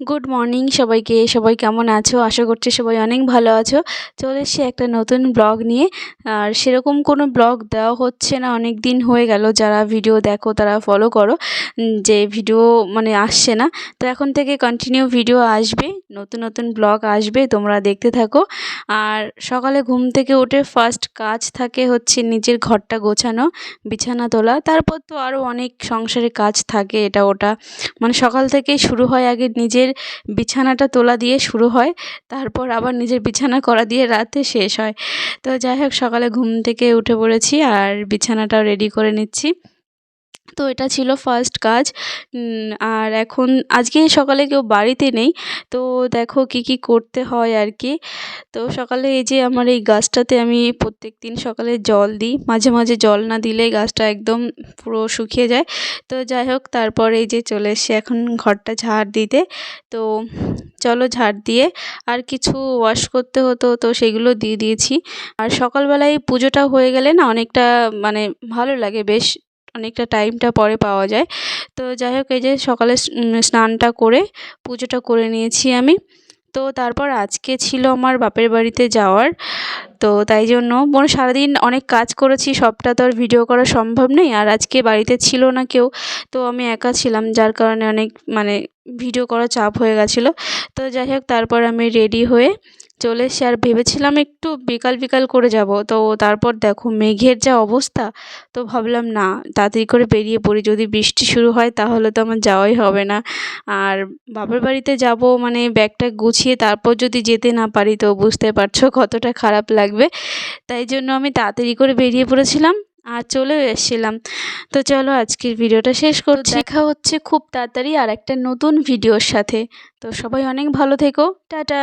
Good morning সবাইকে, সবাই কেমন আছো? আশা করছি সবাই অনেক ভালো আছো। চলে এসেছি একটা নতুন ব্লগ নিয়ে। আর সেরকম কোনো ব্লগ দেওয়া হচ্ছে না, অনেক দিন হয়ে গেল। যারা ভিডিও দেখো, তারা ফলো করো। যে ভিডিও মানে আসছে না। তো এখন থেকে কন্টিনিউ ভিডিও আসবে, নতুন নতুন ব্লগ আসবে, তোমরা দেখতে থাকো। আর সকালে ঘুম থেকে উঠে ফার্স্ট কাজ থাকে হচ্ছে নিজের ঘরটা গোছানো, বিছানা তোলা। তারপর তো আরও অনেক সংসারে কাজ থাকে এটা ওটা। মানে সকাল থেকেই শুরু হয় আগে নিজের বিছানাটা তোলা দিয়ে শুরু হয়, তারপর আবার নিজের বিছানা করা দিয়ে রাতে শেষ হয়। তো যাই হোক, সকালে ঘুম থেকে উঠে পড়েছি আর বিছানাটাও রেডি করে নিচ্ছি। তো এটা ছিল ফার্স্ট কাজ। আর এখন আজকে সকালে কেউ বাড়িতে নেই, তো দেখো কি কি করতে হয় আর কি। তো সকালে এই যে আমার এই গাছটাতে আমি প্রত্যেক দিন সকালে জল দিই, মাঝে মাঝে জল না দিলে গাছটা একদম পুরো শুকিয়ে যায়। তো যাই হোক, তারপর এই যে চলে এসে এখন ঘরটা ঝাড় দিতে। তো চলো ঝাড় দিয়ে আর কিছু ওয়াশ করতে হতো, তো সেগুলো দিয়ে দিয়েছি। আর সকালবেলায় পুজোটা হয়ে গেলে না অনেকটা মানে ভালো লাগে, বেশ অনেকটা টাইমটা পরে পাওয়া যায়। তো যাই হোক, এই যে সকালে স্নানটা করে পুজোটা করে নিয়েছি আমি। তো তারপর আজকে ছিল আমার বাপের বাড়িতে যাওয়ার। তো তাই জন্য মানে সারাদিন অনেক কাজ করেছি, সবটা তো আর ভিডিও করা সম্ভব নেই। আর আজকে বাড়িতে ছিল না কেউ, তো আমি একা ছিলাম, যার কারণে অনেক মানে ভিডিও করা চাপ হয়ে গেছিল। তো যাই হোক, তারপর আমি রেডি হয়ে চলে এসে আর ভেবেছিলাম একটু বিকাল বিকাল করে যাব। তো তারপর দেখো মেঘের যা অবস্থা তো ভাবলাম না তাড়াতাড়ি করে বেরিয়ে পড়ি। যদি বৃষ্টি শুরু হয় তাহলে তো আমার যাওয়াই হবে না। আর বাপের বাড়িতে যাব মানে ব্যাগটা গুছিয়ে তারপর যদি যেতে না পারি তো বুঝতে পারছ কতটা খারাপ লাগবে। তাই জন্য আমি তাড়াতাড়ি করে বেরিয়ে পড়েছিলাম আর চলেও এসেছিলাম। তো চলো আজকের ভিডিওটা শেষ করছি। দেখা হচ্ছে খুব তাড়াতাড়ি আর একটা নতুন ভিডিওর সাথে। তো সবাই অনেক ভালো থেকো। টাটা!